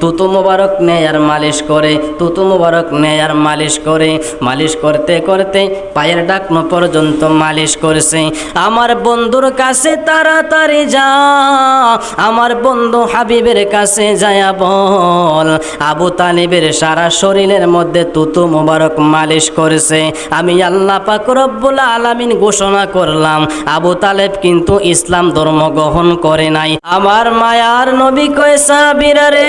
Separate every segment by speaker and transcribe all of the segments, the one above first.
Speaker 1: তুতু মুবারক নেয় আর মালিশ করে, তুতু মুবারক নেয় আর মালিশ করে, মালিশ করতে করতে পায়ের ডাকনো পর্যন্ত মালিশ করছে। আমার বন্ধুর কাছে তাড়াতাড়ি যা, আমার বন্ধু হাবিবের কাছে যায়া বল। আবু তালিবের সারা শরীরের মধ্যে তুতু মোবারক মালিশ করেছে। আমি আল্লাহ পাক রব্বুল আলামিন ঘোষণা করলাম, আবু তালেব কিন্তু ইসলাম ধর্ম গ্রহণ করে নাই। আমার মায়ার নবী কয় সাবিরা রে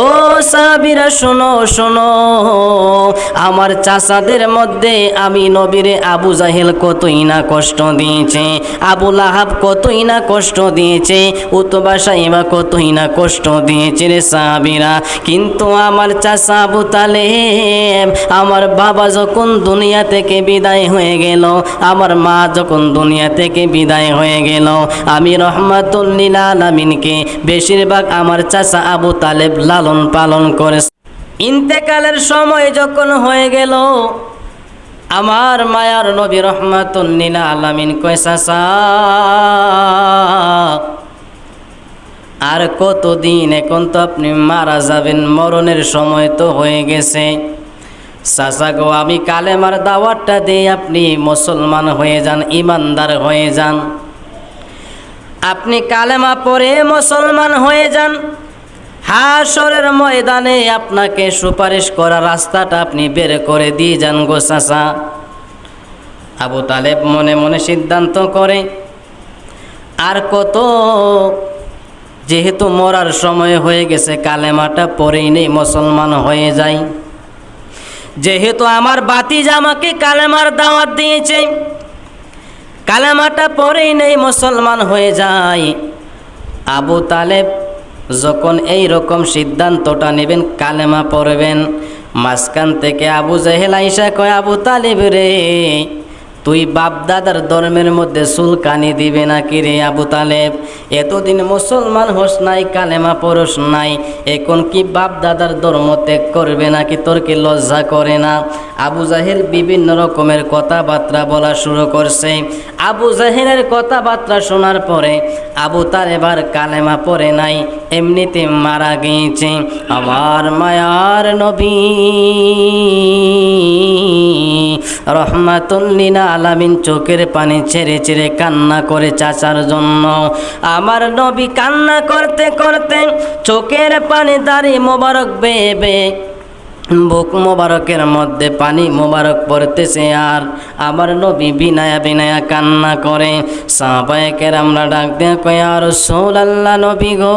Speaker 1: ও সাবিরা শোনো শোনো। আমার চাচাদের মধ্যে আমি নবীরে আবু জাহেল কতই না কষ্ট দিয়েছে, আবু লাহাব কতই না কষ্ট দিয়েছে, উতবা সাইবা কতই না কষ্ট দিয়েছে রে সাবিরা কিন্তু আমার চাচা আবু তালেব, আমার বাবা যখন দুনিয়া থেকে বিদায় হয়ে গেল, আমার মা যখন দুনিয়া থেকে বিদায় হয়ে গেল, আমি রহমাতুল্লিল আলামিনকে বেশিরভাগ আমার চাচা আবু তালেব লালন পালন করে ইন্তেকালের সময় যখন হয়ে গেল, আমার মায়ার নবী রহমাতুল্লিল আলামিন কয় আর কতদিন এখন তো আপনি মারা যাবেন? মরণের সময় তো হয়ে গেছে। চাচা গো, আমি কালেমার দাওয়াতটা দিয়ে আপনি মুসলমান হয়ে যান, ইমানদার হয়ে যান। আপনি কালেমা পড়ে মুসলমান হয়ে যান। হাসরের ময়দানে আপনাকে সুপারিশ করা রাস্তাটা আপনি বের করে দিয়ে যান গো চাচা। আবু তালেব মনে মনে সিদ্ধান্ত করে, আর কত? যেহেতু মরার সময় হয়ে গেছে, কালেমাটা পরেই নেই, মুসলমান হয়ে যায় যেহেতু আমার বাতিজ আমাকে কালেমার দাওয়াত দিয়েছে, কালেমাটা পরেই নেই, মুসলমান হয়ে যায় আবু তালেব যখন এই রকম সিদ্ধান্তটা নেবেন, কালেমা পড়বেন। মাঝখান থেকে আবু জাহেল আইসা কয়, আবু তালেব রে, তুই বাপদাদার ধর্মের মধ্যে সুলকানি দিবে না কি রে আবু তালেব? এতদিন মুসলমান হোস নাই, কালেমা পরশ নাই, এখন কি বাপদাদার ধর্ম ত্যাগ করবে নাকি তোর কি লজ্জা করে না? আবু জাহেল বিভিন্ন রকমের কথাবার্তা বলা শুরু করছে। আবু জাহেলের কথাবার্তা শোনার পরে আবু তার এবার কালেমা পরে নাই। এমনিতে মারা গিয়েছে আমার মায়ার নবী। রহমাতুল্লিনা আলামিন চোখের পানি ছেড়ে ছেড়ে কান্না করে চাচার জন্য। আমার নবী কান্না করতে করতে চোখের পানি দাঁড়িয়ে মোবারক বেবে বুক মোবারকের মধ্যে পানি মোবারক পড়তেছে আর আমার নবী বিনায়া বিনায়া কান্না করে। সাহবায়কের আমরা ডাক দিয়ে কয় আর সোল আল্লাহ নবী গো,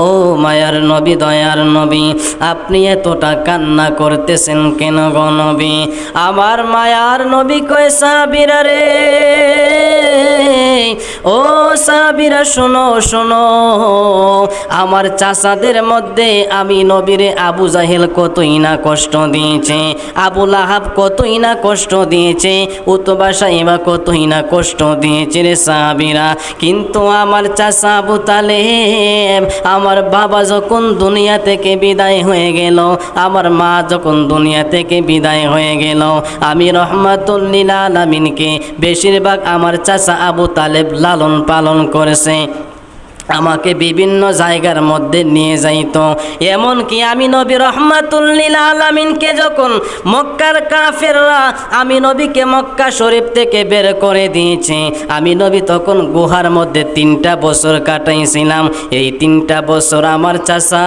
Speaker 1: ও মায়ার নবী, দয়ার নবী, আপনি এতটা কান্না করতেছেন কেন গো নবী? আমার মায়ার নবী কয় সাবিরা রে ও সাবিরা শোনো শোনো। আমার চাচাদের মধ্যে আমি নবীরে আবু জাহেল কতই না কষ্ট দিয়েছে, আবু লাহাব কতই না কষ্ট দিয়েছে, উতবা সাইবা কতই না কষ্ট দিয়েছে রে সাবিরা কিন্তু আমার চাচা আবু তালেব, আমার বাবা যখন দুনিয়া থেকে বিদায় হয়ে গেল, আমার মা যখন দুনিয়া থেকে বিদায় হয়ে গেল, আমি রহমাতুল্লিল আলামিনকে বেশিরভাগ আমার চাচা আবু তালেব লালন পালন করেছে। আমাকে বিভিন্ন জায়গার মধ্যে নিয়ে যাইত। এমনকি আমি নবী রহমাতুল্লিল আলামিনকে যখন মক্কার কাফেররা, আমি নবীকে মক্কা শরীফ থেকে বের করে দিয়েছে। আমি নবী তখন গুহার মধ্যে তিনটা বছর কাটাইছিলাম। এই তিনটা বছর আমার চাচা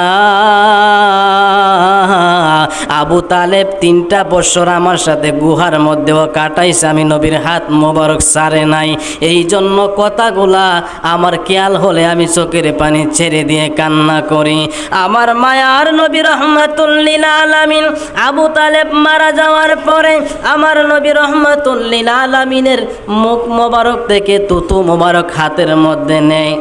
Speaker 1: আবু তালেব তিনটা বছর আমার সাথে গুহার মধ্যেও কাটাইছে। আমি নবীর হাত মোবারক সারে নাই। এই জন্য কথাগুলা আমার খেয়াল হলে আমি চোখের পানি ছেড়ে দিয়ে কান্না করি। আমার মায়ার নবী রহমাতুল্লিল আলামিন আবু তালেব মারা যাওয়ার পরে আমার নবী রহমাতুল্লিল আলামিনের মুখ মোবারক থেকে তুতু মোবারক হাতের মধ্যে নেয়।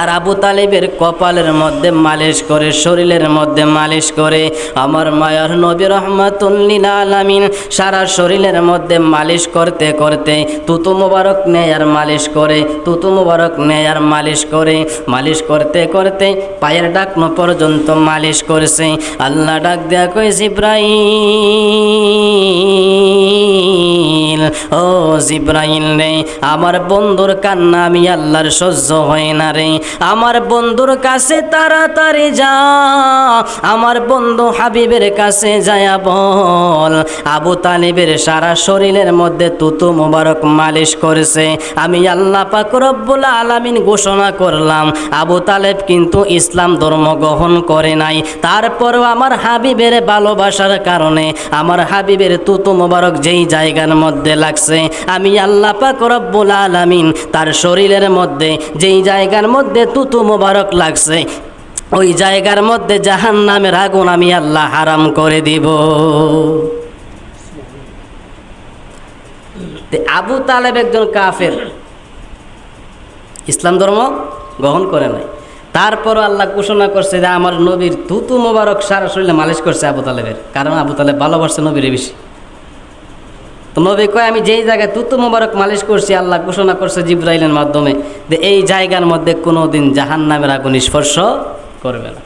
Speaker 1: আর আবু তালেবের কপালের মধ্যে মালিশ করে, শরীরের মধ্যে মালিশ করে, আমার মায়ার নবী রহমাতুল্লিল আলামিন সারা শরীরের মধ্যে মালিশ করতে করতে তুতু মুবারক নেয় আর মালিশ করে, তুতু মুবারক নেয় আর মালিশ করে, মালিশ করতে করতে পায়ের ডাকনো পর্যন্ত মালিশ করেছে। আল্লাহ ডাক দেয়া কয়েছে ইব্রাহিম ও জিব্রাইল রে, আমার বন্ধুর কান্না আমি আল্লাহর সহ্য হয় না রে। আমার বন্ধুর কাছে তাড়াতাড়ি যা, আমার বন্ধু হাবিবের কাছে যায়া বল। আবু তালিবের সারা শরীরের মধ্যে তুতু মোবারক মালিশ করেছে। আমি আল্লাহ পাক আলামিন ঘোষণা করলাম, আবু তালেব কিন্তু ইসলাম ধর্ম গ্রহণ করে নাই। তারপরও আমার হাবিবের ভালোবাসার কারণে আমার হাবিবের তুতু মোবারক যেই জায়গার মধ্যে লাগছে, আমি আল্লাহ পাক আলামিন তার শরীরের মধ্যে যেই জায়গার মধ্যে তুতু মোবারক লাগছে। ওই জায়গার মধ্যে জাহান নামের আগুন আমি আল্লাহ হারাম করে দিব। আবু তালেব একজন কাফের। ইসলাম ধর্ম গ্রহণ করে নাই। তারপরও আল্লাহ ঘোষণা করছে যে আমার নবীর তুতু মোবারক সারা শরীরে মালিশ করছে আবু তালেবের। কারণ আবু তালেব ভালোবাসছে নবীর বেশি। তো নবী কয়, আমি যেই জায়গায় তুতু মোবারক মালিশ করছি, আল্লাহ ঘোষণা করছে জিব্রাইলের মাধ্যমে যে এই জায়গার মধ্যে কোনো দিন জাহান নামের আগুন স্পর্শ করবে না।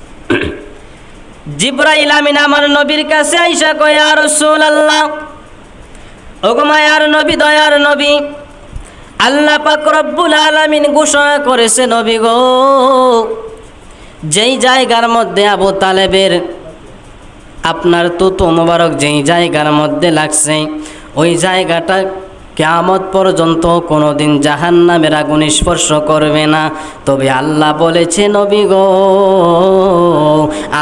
Speaker 1: জিব্রাইল আমিন আমার নবীর কাছে আইসা কয় আর রসুল আল্লাহ ওগমায়ার নবী, দয়ার নবী, আল্লাহ পাক রব্বুল আলামিন ঘোষণা করেছে নবী গো, যেই জায়গার মধ্যে আবু তালেবের আপনার তুতু মোবারক যেই জায়গার মধ্যে লাগছে ওই জায়গাটা কেয়ামত পর্যন্ত কোনোদিন জাহান নামের আগুন স্পর্শ করবে না। তবে আল্লাহ বলেছে, নবী গো,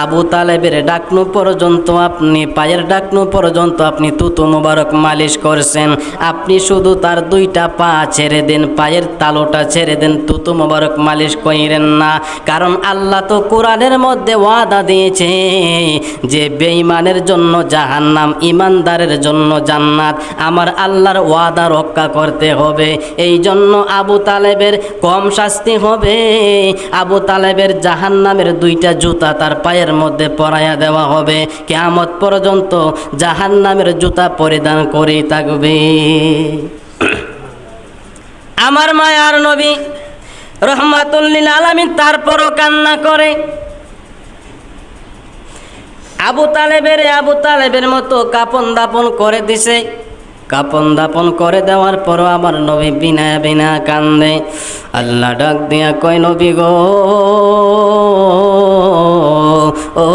Speaker 1: আবু তালেবের ডাকনু পর্যন্ত আপনি, পায়ের ডাকনু পর্যন্ত আপনি তুতু মোবারক মালিশ করছেন। আপনি শুধু তার দুইটা পা ছেড়ে দেন, পায়ের তালোটা ছেড়ে দেন, তুতু মোবারক মালিশ কইরেন না। কারণ আল্লাহ তো কোরআনের মধ্যে ওয়াদা দিয়েছে যে, বেঈমানের জন্য জাহান্নাম ইমানদারের জন্য জান্নাত। আমার আল্লাহর ওয়াদা রক্ষা করতে হবে। এই জন্য আবু তালেবের কম শাস্তি হবে। আবু তালেবের জাহান্নামের দুইটা জুতা তার পায়ের মধ্যে পরাইয়া দেওয়া হবে। কেয়ামত পর্যন্ত জাহান্নামের জুতা পরিধান করেই থাকবে। আমার মায়ার নবী রহমাতুল্লিল আলামিন তারপরও কান্না করে। আবু তালেবের আবু তালেবের মতো কাপন দাপন করে দিছে। কাপন দাপন করে দেওয়ার পরও আবার নবী বিনা বিনা কান্দে। আল্লাহ ডাক দিয়া কয়, নবী গো ও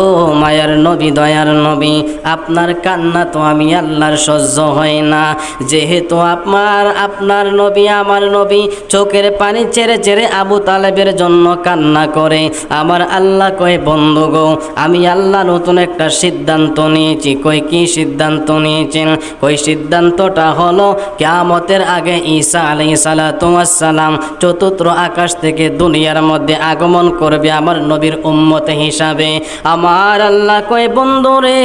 Speaker 1: মায়ার নবী, দয়ার নবী, আপনার কান্না তো আমি আল্লাহর সহ্য হয় না। যেহেতু আপনার আপনার নবী, আমার নবী চোখের পানি চেড়ে চেড়ে আবু তালেবের জন্য কান্না করে। আমার আল্লাহ কয়, বন্ধু গো, আমি আল্লাহ নতুন একটা সিদ্ধান্ত নিয়েছি। কই কি সিদ্ধান্ত নিয়েছেন? ওই সিদ্ধান্তটা হলো কেয়ামতের আগে ঈসা আলাই সালাম চতুর্থ আকাশ থেকে দুনিয়ার মধ্যে আগমন করবে আমার নবীর উম্মত হিসাবে। আমার আল্লাহ কয় বন্ধু রে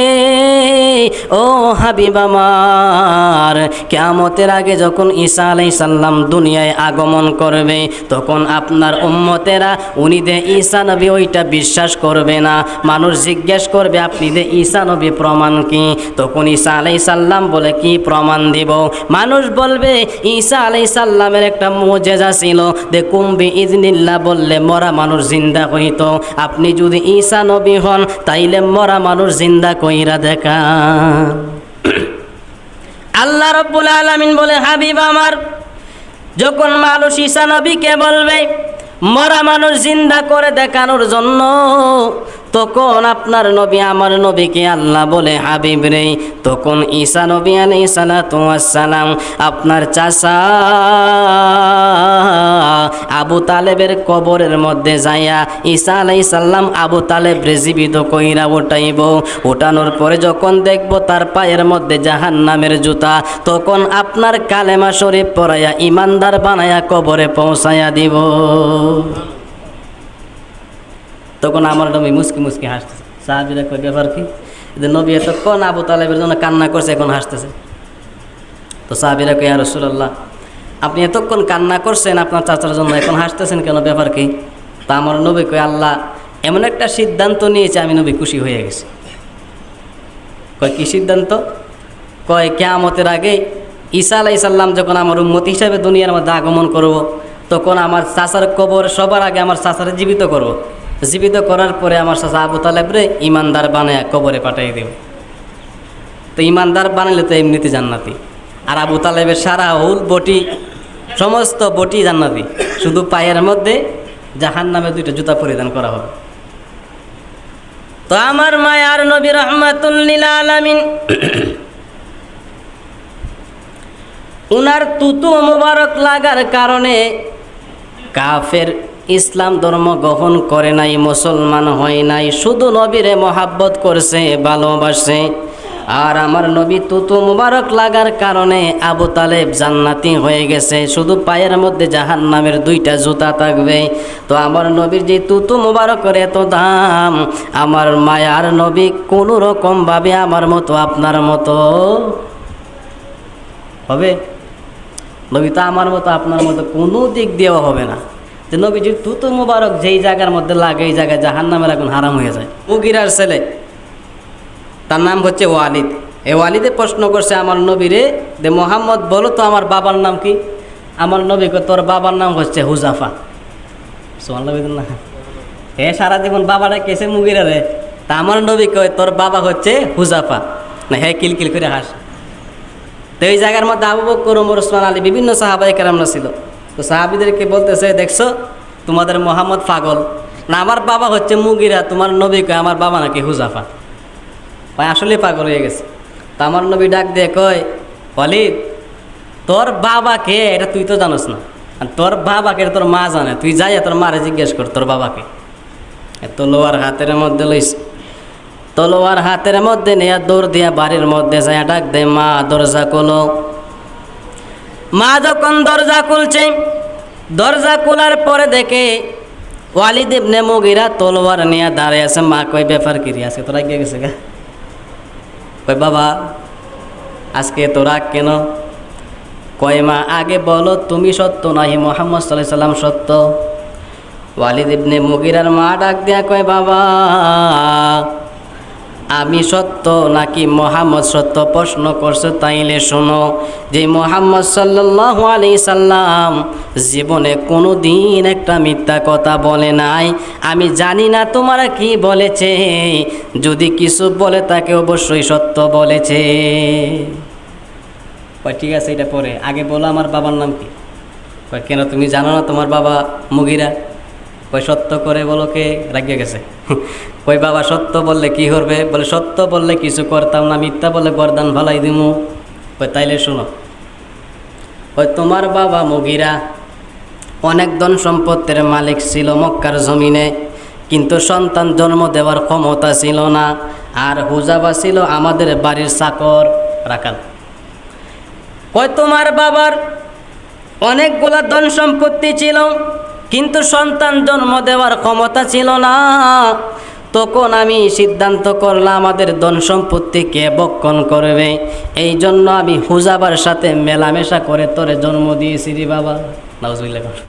Speaker 1: ও হাবিব আমার, কেয়ামতের আগে যখন ঈসা আলাই সাল্লাম দুনিয়ায় আগমন করবে, তখন আপনার উম্মতেরা, উনি দে ঈসা নবী ওইটা বিশ্বাস করবে না। মানুষ জিজ্ঞেস করবে, আপনি দে ঈসা নবী, প্রমাণ কি? তখন ঈসা আলাই সাল্লাম বলে, কি প্রমাণ দিব? মানুষ বলবে, ঈসা আলাই সাল্লামের একটা মোজেজা ছিল দে কুম্বি ইজনিল্লা বললে মরা মানুষ জিন্দা হইত। আপনি যদি ঈসা নবী হন, তাইলে মরা মানুষ জিন্দা কইরা দেখা। আল্লাহ রব্বুল আলামিন বলে, হাবিব আমার, যখন মানুষ ঈসা নবীকে বলবে, মরা মানুষ জিন্দা করে দেখানোর জন্য তখন আপনার নবী আমার নবীকে আল্লাহ বলে, হাবিব রে, তখন ঈসা নবী আলাই সালাম আপনার চাষা আবু তালেবের কবরের মধ্যে যাইয়া ঈসা আলাই সাল্লাম আবু তালেব রে জীবিত কইরা উঠাইব। উঠানোর পরে যখন দেখব তার পায়ের মধ্যে জাহান নামের জুতা, তখন আপনার কালেমা শরীফ পরাইয়া ইমানদার বানায়া কবরে পৌঁছাইয়া দিব। তখন আমার নবী মুসকি মুসকি হাসতেছে। সাহাবিরা কই ব্যাপার কি? যে নবী এতক্ষণ আবু তালেবের জন্য কান্না করছে, এখন হাসতেছে। তো সাহাবিরা কই আর রসুল্লাহ আপনি এতক্ষণ কান্না করছেন, আপনার চাচার জন্য এখন হাসতেছেন কেন? ব্যাপার কি? তা আমার নবী কই আল্লাহ, এমন একটা সিদ্ধান্ত নিয়েছে, আমি নবী খুশি হয়ে গেছি। কয়, কি সিদ্ধান্ত? কয়, কেয়ামতের আগে ঈসা আলাইসাল্লাম যখন আমার উম্মত হিসাবে দুনিয়ার মধ্যে আগমন করব। তখন আমার চাচার কবর সবার আগে আমার চাচারে জীবিত করব। জীবিত করার পরে আমার চাচা আবু তালেবরে ইমানদার বানায় কবরে পাঠিয়ে দেব তো ইমানদার বানালে তো এমনিতে জান্নাতি। আর আবু তালেবের সারা হুল বটি, সমস্ত বটি জান্নাতি। শুধু পায়ের মধ্যে জাহান নামে দুইটা জুতা পরিধান করা হবে। তো আমার মায়ার নবী রহমাতুল্লিল আলামিন উনার তুতু মুবারক লাগার কারণে কাফের ইসলাম ধর্ম গ্রহণ করে নাই, মুসলমান হয় নাই। শুধু নবীরে মহাব্বত করছে, ভালোবাসে। আর আমার নবী তুতু মুবারক লাগার কারণে আবু তালেব জান্নাতি হয়ে গেছে। শুধু পায়ের মধ্যে জাহান নামের দুইটা জুতা থাকবে। তো আমার নবীর যে তুতু মুবারকের এত দাম, আমার মায়ার নবী কোনো রকমভাবে আমার মতো, আপনার মতো হবে? নবী তো আমার মতো, আপনার মতো কোনো দিক দিয়েও হবে না। যে নবীজির তুতু মুবারক যেই জায়গার মধ্যে লাগে, এই জায়গায় জাহান নামের আগুন হারাম হয়ে যায়। মুগিরার ছেলে, তার নাম হচ্ছে ওয়ালিদ। এই ওয়ালিদে প্রশ্ন করছে, আমার নবীরে যে মোহাম্মদ বলো তো, আমার বাবার নাম কি? আমার নবীকে তোর বাবার নাম হচ্ছে হুজাফা। নবী না। হে সারা জীবন বাবাটা কেসে মুগিরা রে? তা আমার নবী কয়, তোর বাবা হচ্ছে হুজাফা। না, হে, কিলকিল করে হাস। তো এই জায়গার মধ্যে আবু বকর, ওমর, ওসমান, আলী, বিভিন্ন সাহাবাই কেরামরা ছিল। তো সাহাবিদেরকে বলতেছে, দেখছ? তোমাদের মোহাম্মদ পাগল। না, আমার বাবা হচ্ছে মুগিরা, তোমার নবী কয়, আমার বাবা নাকি হুজাফা। ভাই আসলে পাগল হয়ে গেছে। তা আমার নবী ডাক দিয়ে কয় অলিদ তোর বাবাকে, এটা তুই তো জানোস না, আর তোর বাবাকে তোর মা জানে, তুই যাই তোর মারে জিজ্ঞেস কর তোর বাবাকে। তলোয়ার হাতের মধ্যে লইস তলোয়ার হাতের মধ্যে নেয়া দৌড় দিয়া বাড়ির মধ্যে যায় ডাক দে মা, দরজা খোলো। মা যখন দরজা খুলছে, দরজা খোলার পরে দেখে ওয়ালিদ ইবনে মুগিরা তলোয়ার নিয়ে দাঁড়িয়ে আছে। মা কই ব্যাপার কিরি আছে তোরা গিয়ে গেছে গা? কই বাবা, আজকে তোরা কেন? কয়, মা, আগে বলো, তুমি সত্য নাহি? মোহাম্মদ সাল্লাহ সাল্লাম সত্য? ওয়ালিদ ইবনে মুগিরার মা ডাক দিয়া কয়, বাবা আমি সত্য নাকি মোহাম্মদ সত্য প্রশ্ন করছে তাইলে শোনো, যে মোহাম্মদ সাল্লাল্লাহু আলি সাল্লাম জীবনে কোনো দিন একটা মিথ্যা কথা বলে নাই। আমি জানি না তোমারা কি বলেছে, যদি কিছু বলে তাকে অবশ্যই সত্য বলেছে। ঠিক আছে, এটা পরে। আগে বলো আমার বাবার নাম কি? কেন তুমি জানো না তোমার বাবা মুগিরা? কই সত্য করে বলো কে? রাগিয়ে গেছে। কই বাবা, সত্য বললে কি করবে? বলে, সত্য বললে কিছু করতাম না, মিথ্যা বলে গরদান ভালাই দিমু। কই তাইলে শোনো। ওই তোমার বাবা মুগিরা অনেক ধন সম্পত্তির মালিক ছিল মক্কার জমিনে, কিন্তু সন্তান জন্ম দেওয়ার ক্ষমতা ছিল না, আর হুজাবা ছিল আমাদের বাড়ির চাকর রাখাল। কয়, তোমার বাবার অনেকগুলা ধন সম্পত্তি ছিল কিন্তু সন্তান জন্ম দেওয়ার ক্ষমতা ছিল না। তখন আমি সিদ্ধান্ত করলাম, আমাদের ধন সম্পত্তিকে বক্ষণ করবে? এই জন্য আমি হুজাবার সাথে মেলামেশা করে তোরে জন্ম দিয়েছি রে বাবা। নাউজুবিল্লাহ।